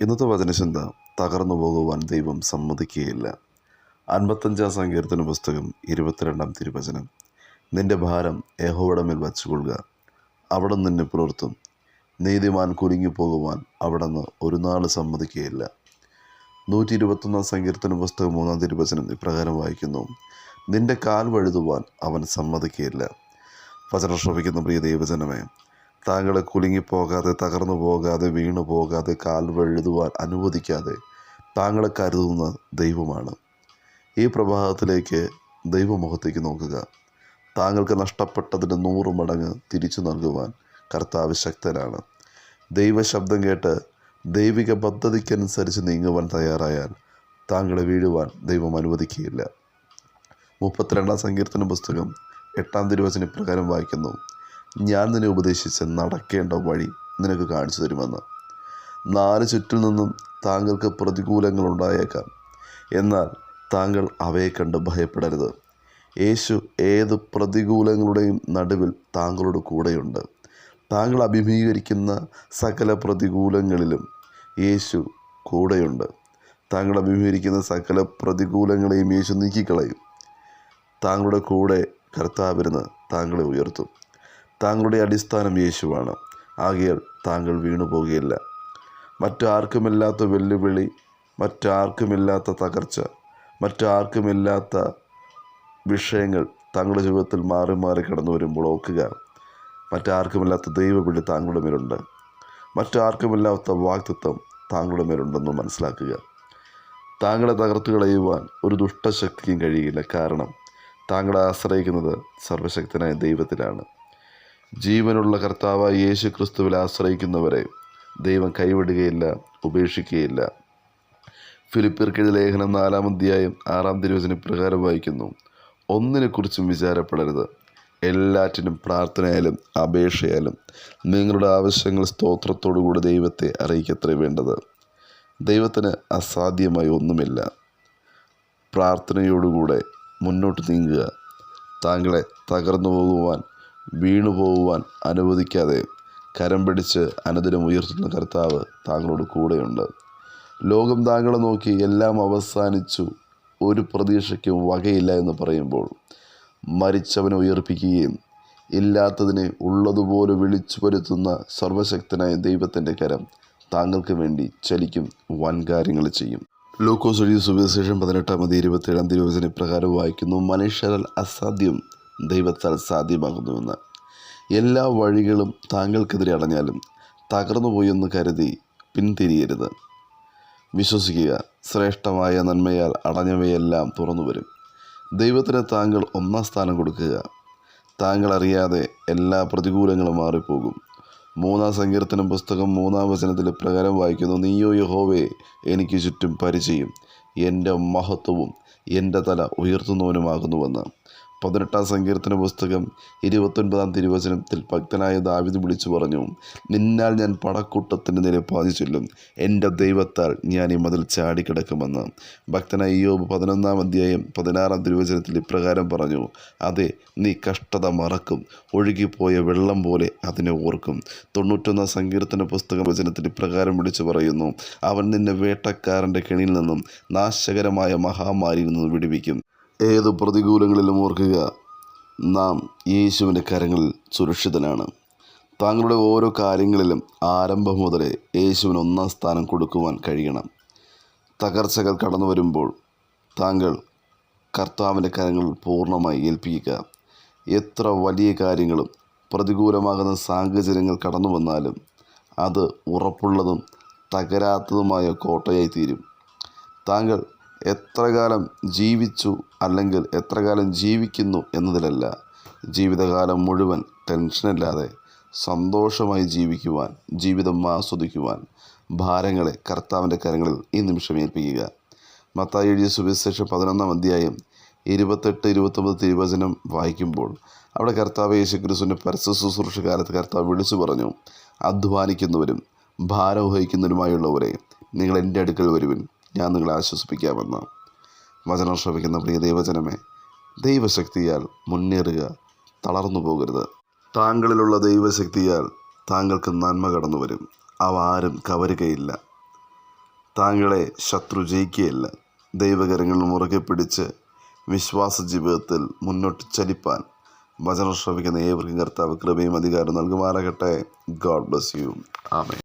ഇന്നത്തെ വചനചിന്ത തകർന്നു പോകുവാൻ ദൈവം സമ്മതിക്കുകയില്ല. അൻപത്തഞ്ചാം സങ്കീർത്തന പുസ്തകം ഇരുപത്തിരണ്ടാം തിരുവചനം. നിന്റെ ഭാരം യഹോവയുടെ മേൽ വച്ചുകൊള്ളുക. അവിടെ നിന്നെ പുലർത്തും. നീതിമാൻ കുലുങ്ങിപ്പോകുവാൻ നിന്ന് ഒരു നാൾ സമ്മതിക്കുകയില്ല. നൂറ്റി ഇരുപത്തൊന്നാം സങ്കീർത്തന പുസ്തകം മൂന്നാം തിരുവചനം ഇപ്രകാരം വായിക്കുന്നു. നിന്റെ കാൽ വഴുതുവാൻ അവൻ സമ്മതിക്കുകയില്ല. വചനം ശ്രമിക്കുന്ന പ്രിയ ദൈവജനമേ താങ്കളെ കുലുങ്ങിപ്പോകാതെ തകർന്നു പോകാതെ വീണു പോകാതെ കാൽ വഴുതുവാൻ അനുവദിക്കാതെ താങ്കളെ കരുതുന്ന ദൈവമാണ്. ഈ പ്രഭാതത്തിലേക്ക് ദൈവമുഖത്തേക്ക് നോക്കുക. താങ്കൾക്ക് നഷ്ടപ്പെട്ടതിന് നൂറ് മടങ്ങ് തിരിച്ചു നൽകുവാൻ കർത്താവ് ശക്തനാണ്. ദൈവശബ്ദം കേട്ട് ദൈവിക പദ്ധതിക്കനുസരിച്ച് നീങ്ങുവാൻ തയ്യാറായാൽ താങ്കളെ വീഴുവാൻ ദൈവം അനുവദിക്കുകയില്ല. മുപ്പത്തിരണ്ടാം സങ്കീർത്തന പുസ്തകം എട്ടാം തിരുവചന പ്രകാരം വായിക്കുന്നു. ഞാൻ നിന്നെ ഉപദേശിച്ച് നടക്കേണ്ട വഴി നിനക്ക് കാണിച്ചു തരുമെന്ന്. നാല് ചുറ്റിൽ നിന്നും താങ്കൾക്ക് പ്രതികൂലങ്ങൾ ഉണ്ടായേക്കാം എന്നാൽ താങ്കൾ അവയെ കണ്ട് ഭയപ്പെടരുത്. യേശു ഏത് പ്രതികൂലങ്ങളുടെയും നടുവിൽ താങ്കളുടെ കൂടെയുണ്ട്. താങ്കൾ അഭിമുഖീകരിക്കുന്ന സകല പ്രതികൂലങ്ങളിലും യേശു കൂടെയുണ്ട്. താങ്കൾ അഭിമുഖീകരിക്കുന്ന സകല പ്രതികൂലങ്ങളെയും യേശു നീക്കിക്കളയും. താങ്കളുടെ കൂടെ കർത്താവിരുന്ന് താങ്കളെ ഉയർത്തും. താങ്കളുടെ അടിസ്ഥാനം യേശുവാണ്. ആകയാൽ താങ്കൾ വീണു പോകുകയില്ല മറ്റാർക്കുമില്ലാത്ത വെല്ലുവിളി മറ്റാർക്കുമില്ലാത്ത തകർച്ച മറ്റാർക്കുമില്ലാത്ത വിഷയങ്ങൾ താങ്കളുടെ ജീവിതത്തിൽ മാറി മാറി കടന്നു വരുമ്പോൾ ഓർക്കുക മറ്റാർക്കുമില്ലാത്ത ദൈവവിളി താങ്കളുടെ മേലുണ്ട്. മറ്റാർക്കുമില്ലാത്ത വാക്തത്വം താങ്കളുടെ മേലുണ്ടെന്ന് മനസ്സിലാക്കുക. താങ്കളെ തകർത്തു കളയുവാൻ ഒരു ദുഷ്ടശക്തിക്കും കഴിയില്ല. കാരണം താങ്കളെ ആശ്രയിക്കുന്നത് സർവശക്തനായ ദൈവത്തിലാണ്. ജീവനുള്ള കർത്താവായ യേശു ക്രിസ്തുവിൽ ആശ്രയിക്കുന്നവരെ ദൈവം കൈവിടുകയില്ല ഉപേക്ഷിക്കുകയില്ല. ഫിലിപ്പിയർക്കെഴുതിയ ലേഖനം നാലാം അധ്യായം ആറാം തിരുവചന പ്രകാരം വായിക്കുന്നു. ഒന്നിനെക്കുറിച്ചും വിചാരപ്പെടരുത്. എല്ലാറ്റിനും പ്രാർത്ഥനയാലും അപേക്ഷയാലും നിങ്ങളുടെ ആവശ്യങ്ങൾ സ്തോത്രത്തോടുകൂടി ദൈവത്തെ അറിയിക്കത്രേ വേണ്ടത്. ദൈവത്തിന് അസാധ്യമായി ഒന്നുമില്ല. പ്രാർത്ഥനയോടുകൂടെ മുന്നോട്ട് നീങ്ങുക. താങ്കളെ തകർന്നു പോകുവാൻ വീണു പോകുവാൻ അനുവദിക്കാതെ കരം പിടിച്ച് അനുദിനം ഉയർത്തുന്ന കർത്താവ് താങ്കളോട് കൂടെയുണ്ട്. ലോകം താങ്കളെ നോക്കി എല്ലാം അവസാനിച്ചു. ഒരു പ്രതീക്ഷയ്ക്കും വകയില്ല എന്ന് പറയുമ്പോൾ മരിച്ചവനെ ഉയർപ്പിക്കുകയും ഇല്ലാത്തതിനെ ഉള്ളതുപോലെ വിളിച്ചു വരുത്തുന്ന സർവശക്തനായ ദൈവത്തിന്റെ കരം താങ്കൾക്ക് വേണ്ടി ചലിക്കും വൻ കാര്യങ്ങൾ ചെയ്യും. ലൂക്കോസ് എഴുതിയ സുവിശേഷം പതിനെട്ടാം മതി ഇരുപത്തേഴാം തീയതി പ്രകാരം വായിക്കുന്നു മനുഷ്യരാൽ അസാധ്യം ദൈവത്താൽ സാധ്യമാകുന്നുവെന്ന്. എല്ലാ വഴികളും താങ്കൾക്കെതിരെ അടഞ്ഞാലും തകർന്നു പോയെന്ന് കരുതി പിന്തിരിയരുത്. വിശ്വസിക്കുക ശ്രേഷ്ഠമായ നന്മയാൽ അടഞ്ഞവയെല്ലാം തുറന്നു വരും ദൈവത്തിന് താങ്കൾ ഒന്നാം സ്ഥാനം കൊടുക്കുക. താങ്കൾ അറിയാതെ എല്ലാ പ്രതികൂലങ്ങളും മാറിപ്പോകും. മൂന്നാം സങ്കീർത്തനം പുസ്തകം മൂന്നാം വചനത്തിൽ പ്രകാരം വായിക്കുന്നു നീയോ യഹോവേ എനിക്ക് ചുറ്റും പരിചയം. എന്റെ മഹത്വവും എന്റെ തല ഉയർത്തുന്നവനുമാകുന്നുവെന്ന്. പതിനെട്ടാം സങ്കീർത്തന പുസ്തകം ഇരുപത്തൊൻപതാം തിരുവചനത്തിൽ ഭക്തനായ ദാവിദ് വിളിച്ചു പറഞ്ഞു നിന്നാൽ ഞാൻ പടക്കൂട്ടത്തിന്റെ നേരെ പാതി ചൊല്ലും. എന്റെ ദൈവത്താൽ ഞാൻ ഈ മതിൽ ചാടിക്കിടക്കുമെന്ന്. ഭക്തനായ യോബ് പതിനൊന്നാം അധ്യായം പതിനാറാം തിരുവചനത്തിൽ ഇപ്രകാരം പറഞ്ഞു അതെ നീ കഷ്ടത മറക്കും. ഒഴുകിപ്പോയ വെള്ളം പോലെ അതിനെ ഓർക്കും. തൊണ്ണൂറ്റൊന്നാം സങ്കീർത്തന പുസ്തക വചനത്തിൽ ഇപ്രകാരം വിളിച്ചു പറയുന്നു അവൻ നിന്നെ വേട്ടക്കാരന്റെ കെണിയിൽ നിന്നും നാശകരമായ മഹാമാരിയിൽ നിന്നും വിടുവിക്കും. ഏത് പ്രതികൂലങ്ങളിലും ഓർക്കുക നാം യേശുവിന്റെ കരങ്ങളിൽ സുരക്ഷിതനാണ്. താങ്കളുടെ ഓരോ കാര്യങ്ങളിലും ആരംഭം മുതലേ യേശുവിന് ഒന്നാം സ്ഥാനം കൊടുക്കുവാൻ കഴിയണം. തകർച്ചകൾ കടന്നു വരുമ്പോൾ താങ്കൾ കർത്താവിന്റെ കരങ്ങളിൽ പൂർണമായി ഏൽപ്പിക്കുക. എത്ര വലിയ കാര്യങ്ങളും പ്രതികൂലമാകുന്ന സാഹചര്യങ്ങൾ കടന്നു വന്നാലും അത് ഉറപ്പുള്ളതും തകരാത്തതുമായ കോട്ടയായി തീരും. താങ്കൾ എത്ര കാലം ജീവിച്ചു അല്ലെങ്കിൽ എത്രകാലം ജീവിക്കുന്നു എന്നതിലല്ല ജീവിതകാലം മുഴുവൻ ടെൻഷനില്ലാതെ സന്തോഷമായി ജീവിക്കുവാൻ ജീവിതം ആസ്വദിക്കുവാൻ ഭാരങ്ങളെ കർത്താവിന്റെ കരങ്ങളിൽ ഈ നിമിഷം ഏൽപ്പിക്കുക. മത്തായി എഴുതിയ സുവിശേഷം പതിനൊന്നാം അധ്യായം ഇരുപത്തെട്ട് ഇരുപത്തൊമ്പത് തിരുവചനം വായിക്കുമ്പോൾ അവിടെ കർത്താവ് യേശു ക്രിസ്തുവിന്റെ പരസ്യ ശുശ്രൂഷ കാലത്ത് കർത്താവ് വിളിച്ചു പറഞ്ഞു അധ്വാനിക്കുന്നവരും ഭാരം വഹിക്കുന്നവരുമായുള്ളവരെ നിങ്ങൾ എന്റെ അടുക്കൽ വരുവിൻ. ഞാൻ നിങ്ങളെ ആശ്വസിപ്പിക്കാമെന്ന് വചനം ശ്രമിക്കുന്ന പ്രിയ ദൈവജനമേ ദൈവശക്തിയാൽ മുന്നേറുക തളർന്നു പോകരുത്. താങ്കളിലുള്ള ദൈവശക്തിയാൽ താങ്കൾക്ക് നന്മ കടന്നു വരും. അവ ആരും കവരുകയില്ല. താങ്കളെ ശത്രു ജയിക്കുകയില്ല. ദൈവകരങ്ങൾ മുറുകെ പിടിച്ച് വിശ്വാസ ജീവിതത്തിൽ മുന്നോട്ട് ചലിപ്പാൻ വചനം ശ്രമിക്കുന്ന ഏവർക്കും കർത്താവ് കൃപയും അധികാരം നൽകുമാറാകട്ടെ. ഗോഡ് ബ്ലസ് യു ആമേ